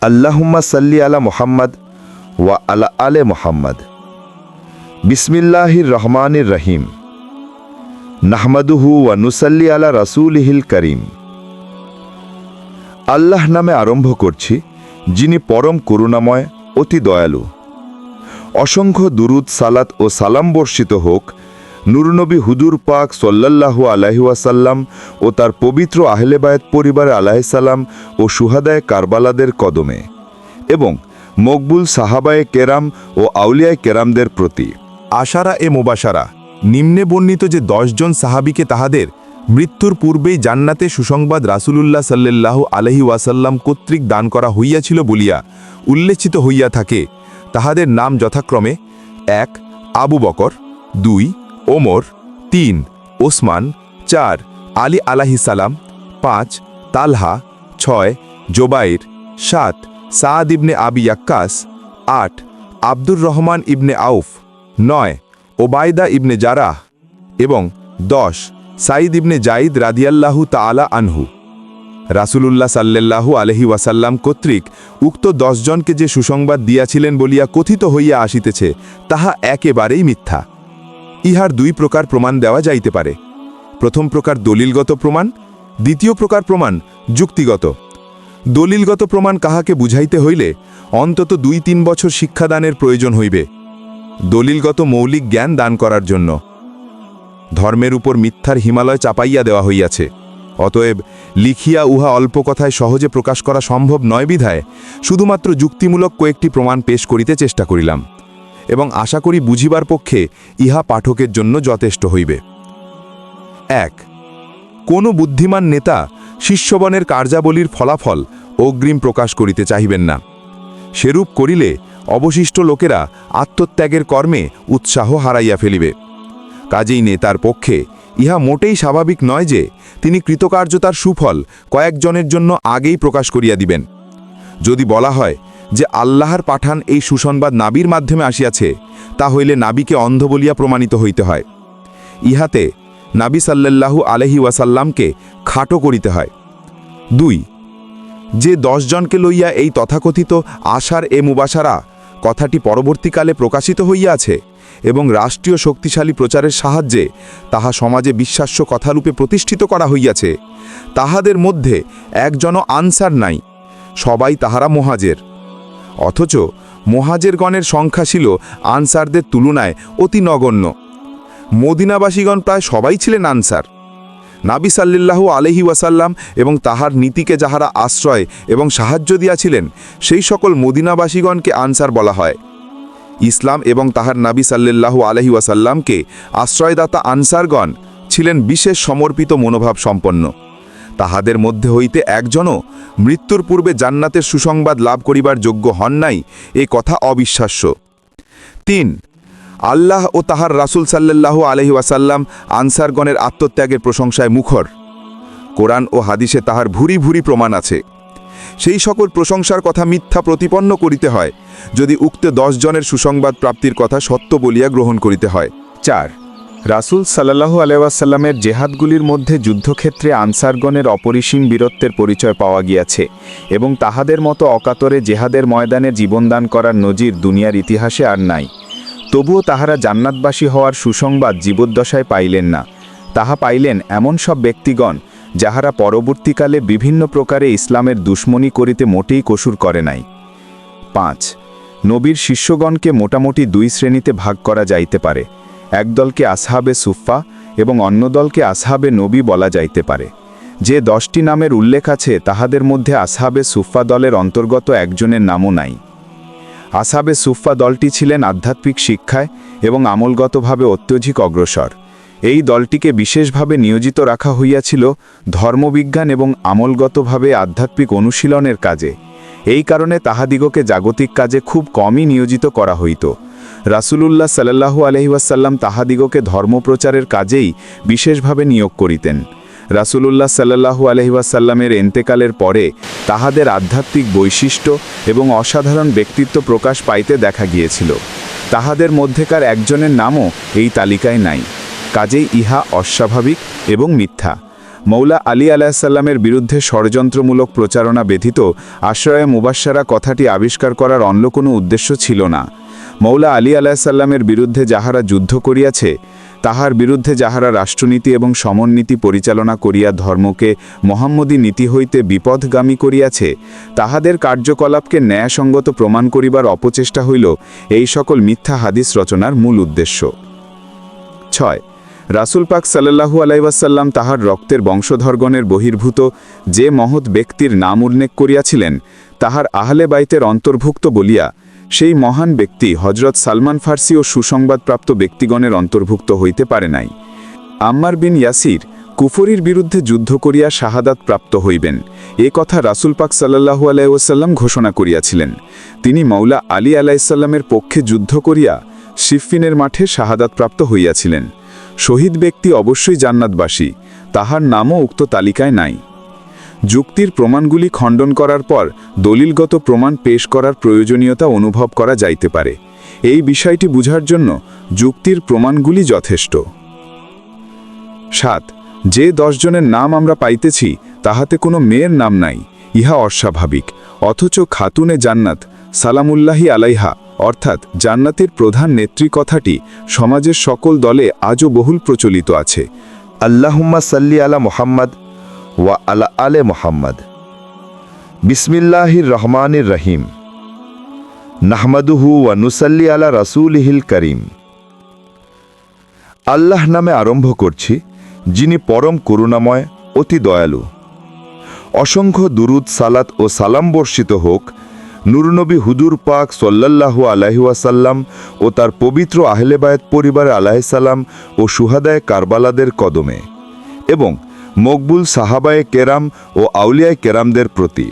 আল্লাহুম্মা সাল্লি আলা মোহাম্মদ ওয়া আলা আলে মুহাম্মদ। বিসমিল্লাহির রহমানির রহিম। নাহমাদুহু ওয়া নুসাল্লি আলা রাসূলিহিল করিম। আল্লাহ নামে আরম্ভ করছি, যিনি পরম করুণাময়, অতি দয়ালু। অসংখ্য দুরুদ, সালাত ও সালাম বর্ষিত হোক নুরনবী হুজুর পাক সল্লাল্লাহু আলাহিওয়াসাল্লাম ও তার পবিত্র আহলেবায়ত পরিবার আলাহিসাল্লাম ও সুহাদায় কারবালাদের কদমে এবং মকবুল সাহাবায়ে কেরাম ও আউলিয়ায় কেরামদের প্রতি। আশারা এ মোবাসারা নিম্নে বর্ণিত যে দশজন সাহাবিকে তাহাদের মৃত্যুর পূর্বেই জান্নাতে সুসংবাদ রাসূলুল্লাহ সাল্লাল্লাহ আলহি ওয়াসাল্লাম কর্তৃক দান করা হইয়াছিল বলিয়া উল্লেখিত হইয়া থাকে। তাহাদের নাম যথাক্রমে এক, আবু বকর, দুই ওমর, তিন, ওসমান, চার, আলী আলাহিসাল্লাম পাঁচ, তালহা, ছয়, জোবাইর, সাত, সাদ ইবনে আবি ইয়াক্কাস, আট, আব্দুর রহমান ইবনে আউফ, নয়, ওবায়দা ইবনে জারাহ এবং দশ সাইদ ইবনে জাইদ রাদিয়াল্লাহু তাআলা আনহু। রাসূলুল্লাহ সাল্লাল্লাহু আলহি ওয়াসাল্লাম কর্তৃক উক্ত দশজনকে যে সুসংবাদ দিয়াছিলেন বলিয়া কথিত হইয়া আসিতেছে, তাহা একেবারেই মিথ্যা। ইহার দুই প্রকার প্রমাণ দেওয়া যাইতে পারে। প্রথম প্রকার দলিলগত প্রমাণ, দ্বিতীয় প্রকার প্রমাণ যুক্তিগত। দলিলগত প্রমাণ কাহাকে বুঝাইতে হইলে অন্তত দুই তিন বছর শিক্ষাদানের প্রয়োজন হইবে। দলিলগত মৌলিক জ্ঞান দান করার জন্য। ধর্মের উপর মিথ্যার হিমালয় চাপাইয়া দেওয়া হইয়াছে। অতএব লিখিয়া উহা অল্প কথায় সহজে প্রকাশ করা সম্ভব নয় বিধায় শুধুমাত্র যুক্তিমূলক কয়েকটি প্রমাণ পেশ করিতে চেষ্টা করিলাম। এবং আশা করি বুঝিবার পক্ষে ইহা পাঠকের জন্য যথেষ্ট হইবে। এক, কোনো বুদ্ধিমান নেতা শিষ্যবনের কার্যাবলীর ফলাফল অগ্রিম প্রকাশ করিতে চাহিবেন না। সেরূপ করিলে অবশিষ্ট লোকেরা আত্মত্যাগের কর্মে উৎসাহ হারাইয়া ফেলিবে। কাজেই নেতার পক্ষে ইহা মোটেই স্বাভাবিক নয় যে তিনি কৃতকার্যতার সুফল কয়েকজনের জন্য আগেই প্রকাশ করিয়া দিবেন। যদি বলা হয় যে আল্লাহর পাঠান এই সুসংবাদ নাবির মাধ্যমে আসিয়াছে, তা হইলে নাবিকে অন্ধ বলিয়া প্রমাণিত হইতে হয়। ইহাতে নাবি সাল্লাল্লাহু আলহি ওয়াসাল্লামকে খাটো করিতে হয়। দুই, যে দশজনকে লইয়া এই তথাকথিত আশার এ মুবাসারা কথাটি পরবর্তীকালে প্রকাশিত হইয়াছে এবং রাষ্ট্রীয় শক্তিশালী প্রচারের সাহায্যে তাহা সমাজে বিশ্বাস্য কথারূপে প্রতিষ্ঠিত করা হইয়াছে, তাহাদের মধ্যে একজনও আনসার নাই, সবাই তাহারা মহাজের। অথচ মহাজেরগণের সংখ্যা ছিল আনসারদের তুলনায় অতি নগণ্য। মদিনাবাসীগণ প্রায় সবাই ছিলেন আনসার। নাবি সাল্লিল্লাহু আলহি ওয়াসাল্লাম এবং তাহার নীতিকে যাহারা আশ্রয় এবং সাহায্য দিয়াছিলেন, সেই সকল মদিনাবাসীগণকে আনসার বলা হয়। ইসলাম এবং তাহার নাবি সাল্লিল্লাহু আলহি ওয়াসাল্লামকে আশ্রয়দাতা আনসারগণ ছিলেন বিশেষ সমর্পিত মনোভাব সম্পন্ন তাহাদের মধ্যে হইতে একজনও মৃত্যুর পূর্বে জান্নাতের সুসংবাদ লাভ করিবার যোগ্য হন নাই, এ কথা অবিশ্বাস্য। তিন, আল্লাহ ও তাহার রাসূল সাল্লাল্লাহু আলহি ওয়াসাল্লাম আনসারগণের আত্মত্যাগের প্রশংসায় মুখর। কোরআন ও হাদিসে তাহার ভুরি ভুরি প্রমাণ আছে। সেই সকল প্রশংসার কথা মিথ্যা প্রতিপন্ন করিতে হয়, যদি উক্ত দশ জনের সুসংবাদ প্রাপ্তির কথা সত্য বলিয়া গ্রহণ করিতে হয়। চার রাসূল সাল্লাহু আলাইসাল্লামের জেহাদগুলির মধ্যে যুদ্ধক্ষেত্রে আনসারগণের অপরিসীম বীরত্বের পরিচয় পাওয়া গিয়াছে এবং তাহাদের মতো অকাতরে জেহাদের ময়দানে জীবনদান করার নজির দুনিয়ার ইতিহাসে আর নাই। তবুও তাহারা জান্নাতবাসী হওয়ার সুসংবাদ জীবদ্দশায় পাইলেন না। তাহা পাইলেন এমন সব ব্যক্তিগণ যাহারা পরবর্তীকালে বিভিন্ন প্রকারে ইসলামের দুশ্মনী করিতে মোটেই কসুর করে নাই। পাঁচ, নবীর শিষ্যগণকে মোটামুটি দুই শ্রেণীতে ভাগ করা যাইতে পারে। একদলকে আসহাবে সুফা এবং অন্য দলকে আসহাবে নবী বলা যাইতে পারে। যে দশটি নামের উল্লেখ আছে, তাহাদের মধ্যে আসহাবে সুফা দলের অন্তর্গত একজনের নামও নাই। আসাবে সুফা দলটি ছিলেন আধ্যাত্মিক শিক্ষায় এবং আমলগতভাবে অত্যধিক অগ্রসর। এই দলটিকে বিশেষভাবে নিয়োজিত রাখা হইয়াছিল ধর্মবিজ্ঞান এবং আমলগতভাবে আধ্যাত্মিক অনুশীলনের কাজে। এই কারণে তাহাদিগকে জাগতিক কাজে খুব কমই নিয়োজিত করা হইত। রাসূলুল্লাহ সাল্লাহু আলহিউসাল্লাম তাহাদিগকে ধর্মপ্রচারের কাজেই বিশেষভাবে নিয়োগ করিতেন। রাসূলুল্লাহ সাল্লাহু আলহিউসাল্লামের এন্তেকালের পরে তাহাদের আধ্যাত্মিক বৈশিষ্ট্য এবং অসাধারণ ব্যক্তিত্ব প্রকাশ পাইতে দেখা গিয়েছিল। তাহাদের মধ্যেকার একজনের নামও এই তালিকায় নাই। কাজেই ইহা অস্বাভাবিক এবং মিথ্যা। মৌলা আলী আলাহিসাল্লামের বিরুদ্ধে ষড়যন্ত্রমূলক প্রচারণা ব্যতীত আশ্রয়ে মুবাসারা কথাটি আবিষ্কার করার অন্য কোনো উদ্দেশ্য ছিল না। মৌলা আলী আলাহিসাল্লামের বিরুদ্ধে যাহারা যুদ্ধ করিয়াছে, তাহার বিরুদ্ধে যাহারা রাষ্ট্রনীতি এবং সমন্নীতি পরিচালনা করিয়া ধর্মকে মোহাম্মদী নীতি হইতে বিপদগামী করিয়াছে, তাহাদের কার্যকলাপকে ন্যায়সঙ্গত প্রমাণ করিবার অপচেষ্টা হইল, এই সকল মিথ্যা হাদিস রচনার মূল উদ্দেশ্য। ছয়, রাসুল পাক সাল্লাহু আলাইসাল্লাম তাহার রক্তের বংশধরগণের বহির্ভূত যে মহৎ ব্যক্তির নাম উল্লেখ করিয়াছিলেন, তাহার আহলে বাইতের অন্তর্ভুক্ত বলিয়া সেই মহান ব্যক্তি হজরত সালমান ফার্সি ও সুসংবাদপ্রাপ্ত ব্যক্তিগণের অন্তর্ভুক্ত হইতে পারে নাই। আম্মার বিন ইয়াসির কুফরির বিরুদ্ধে যুদ্ধ করিয়া শাহাদাত প্রাপ্ত হইবেন, এ কথা রাসুল পাক সাল্লাহু আলাইসাল্লাম ঘোষণা করিয়াছিলেন। তিনি মৌলা আলী আলাইসাল্লামের পক্ষে যুদ্ধ করিয়া শিফিনের মাঠে শাহাদাত প্রাপ্ত হইয়াছিলেন। শহীদ ব্যক্তি অবশ্যই জান্নাতবাসী, তাহার নামও উক্ত তালিকায় নাই। যুক্তির প্রমাণগুলি খণ্ডন করার পর দলিলগত প্রমাণ পেশ করার প্রয়োজনীয়তা অনুভব করা যাইতে পারে। এই বিষয়টি বুঝার জন্য যুক্তির প্রমাণগুলি যথেষ্ট। সাত, যে দশজনের নাম আমরা পাইতেছি, তাহাতে কোনো মেয়ের নাম নাই, ইহা অস্বাভাবিক, অথচ খাতুনে জান্নাত, সালামুল্লাহি আলাইহা, অর্থাৎ জান্নাতের প্রধান নেত্রী কথাটি সমাজের সকল দলে আজও বহুল প্রচলিত আছে। আল্লাহুম্মা সাল্লি আলা মোহাম্মদ ওয়া আলা আলে মোহাম্মদ। বিসমিল্লাহির রহমানির রহিম। নাহমাদুহু ওয়া নুসাল্লি আলা রাসূলিহিল করিম। আল্লাহ নামে আরম্ভ করছি, যিনি পরম করুণাময়, অতি দয়ালু। অসংখ্য দুরুদ, সালাত ও সালাম বর্ষিত হোক, নুরনবী হুদুর পাক সল্লাল্লাহু আলাইহাসাল্লাম ও তার পবিত্র আহলেবায়ত পরিবার আলাহিসাল্লাম ও সুহাদায় কারবালাদের কদমে এবং মকবুল সাহাবায়ে কেরাম ও আউলিয়ায় কেরামদের প্রতি।